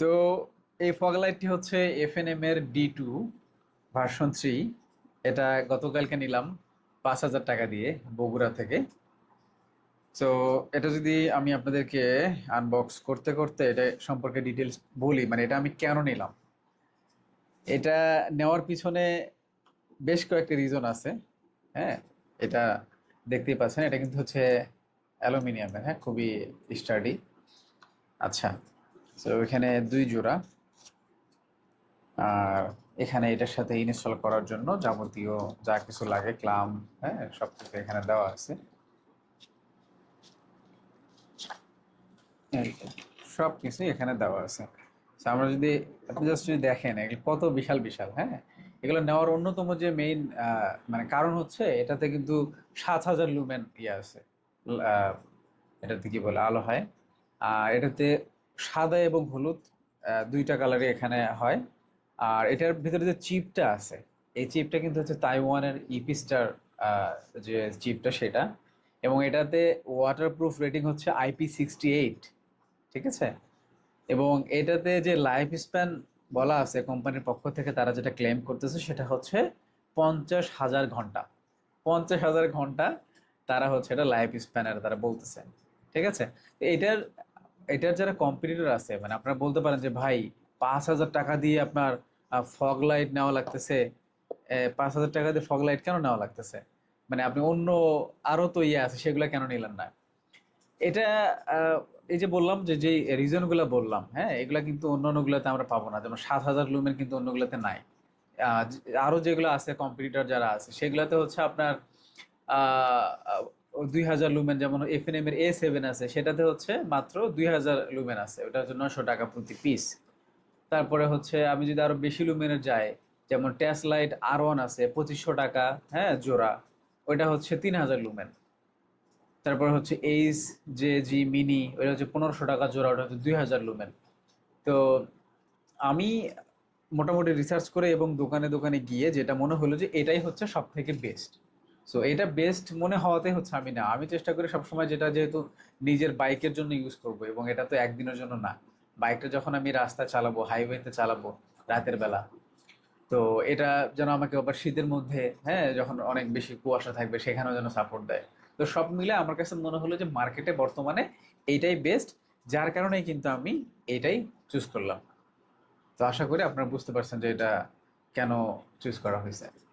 তো এই ফগ লাইটটি হচ্ছে এফএনএম এর ডি টু ভার্সন থ্রি এটা গতকালকে নিলাম পাঁচ হাজার টাকা দিয়ে বগুড়া থেকে। তো এটা যদি আমি আপনাদেরকে আনবক্স করতে করতে এটা সম্পর্কে ডিটেলস বলি মানে এটা আমি কেন নিলাম? এটা নেওয়ার পিছনে বেশ কয়েকটি রিজন আছে হ্যাঁ? এটা দেখতেই পাচ্ছেন, এটা কিন্তু হচ্ছে অ্যালুমিনিয়ামের হ্যাঁ? খুবই স্টাডি আচ্ছা। তো এখানে দুই জোড়া। আর এখানে এটার সাথে ইনস্টল করার জন্য যাবতীয় যা কিছু লাগে, ক্লাম হ্যাঁ সব কিছু এখানে দেওয়া আছে। সব কিছুই এখানে দেওয়া আছে। আমরা যদি, আপনি জাস্ট যদি দেখেন কত বিশাল বিশাল হ্যাঁ? এগুলো নেওয়ার অন্যতম যে মেইন মানে কারণ হচ্ছে, এটাতে কিন্তু সাত হাজার লুমেন ইয়ে আছে। এটাতে কি বলে, আলো হয়। আর এটাতে সাদা এবং হলুদ দুইটা কালারই এখানে হয়। আর এটার ভিতরে যে চিপটা আছে, এই চিপটা কিন্তু হচ্ছে তাইওয়ানের ইপিস্টার যে চিপটা সেটা। এবং এটাতে ওয়াটারপ্রুফ রেটিং হচ্ছে আইপি সিক্সটি এইট ঠিক আছে? এবং এটাতে যে লাইফ স্প্যান বলা আছে কোম্পানির পক্ষ থেকে, তারা যেটা ক্লেম করতেছে সেটা হচ্ছে পঞ্চাশ হাজার ঘণ্টা। পঞ্চাশ হাজার ঘণ্টা তারা হচ্ছে এটা লাইফ স্প্যানের তারা বলতেছে। ঠিক আছে? এটার এটার যারা কম্পিটিটর আছে মানে আপনারা বলতে পারেন যে ভাই পাঁচ হাজার টাকা দিয়ে আপনার ফগ লাইট নেওয়া লাগতেছে। পাঁচ হাজার টাকা দিয়ে ফগ লাইট কেন নেওয়া লাগতেছে? মানে আপনি অন্য আরও তো ইয়ে আছে সেগুলো কেন নিলেন না? এটা এই যে বললাম যে যে রিজনগুলা বললাম হ্যাঁ এগুলা কিন্তু অন্য অন্যগুলোতে আমরা পাবো না। যেমন সাত হাজার লুমেন কিন্তু অন্যগুলোতে নাই। আহ, যে- আরও যেগুলো আছে কম্পিটিটর যারা আছে সেগুলোতে হচ্ছে আপনার দুই হাজার লুমেন যেমন এফ এন এর এ সেভেন আছে, সেটাতে হচ্ছে মাত্র দুই হাজার লুমেন আছে। ওটা হচ্ছে নশো টাকা প্রতি পিস তারপরে হচ্ছে আমি যদি আরও বেশি লুমেনের যাই, যেমন ট্যাস লাইট আর ওয়ান আছে, পঁচিশশো টাকা হ্যাঁ জোড়া। ওইটা হচ্ছে তিন হাজার লুমেন তারপর হচ্ছে এইচ জে জি মিনি ওইটা হচ্ছে পনেরোশো টাকা জোড়া, ওটা হচ্ছে দুই হাজার লুমেন তো আমি মোটামুটি রিসার্চ করে এবং দোকানে দোকানে গিয়ে যেটা মনে হলো যে এটাই হচ্ছে সব থেকে বেস্ট সো এটা বেস্ট মনে হওয়াতে হচ্ছে আমি না। আমি চেষ্টা করি সবসময় যেটা যেহেতু নিজের বাইকের জন্য ইউজ করব এবং এটা তো একদিনের জন্য না। বাইকটা যখন আমি রাস্তায় চালাবো হাইওয়েতে চালাবো রাতের বেলা তো এটা যেন আমাকে আবার শীতের মধ্যে হ্যাঁ যখন অনেক বেশি কুয়াশা থাকবে সেখানেও যেন সাপোর্ট দেয়। তো সব মিলে আমার কাছে মনে হলো যে মার্কেটে বর্তমানে এইটাই বেস্ট যার কারণেই কিন্তু আমি এটাই চুজ করলাম। তো আশা করি আপনারা বুঝতে পারছেন যে এটা কেন চুজ করা হয়েছে।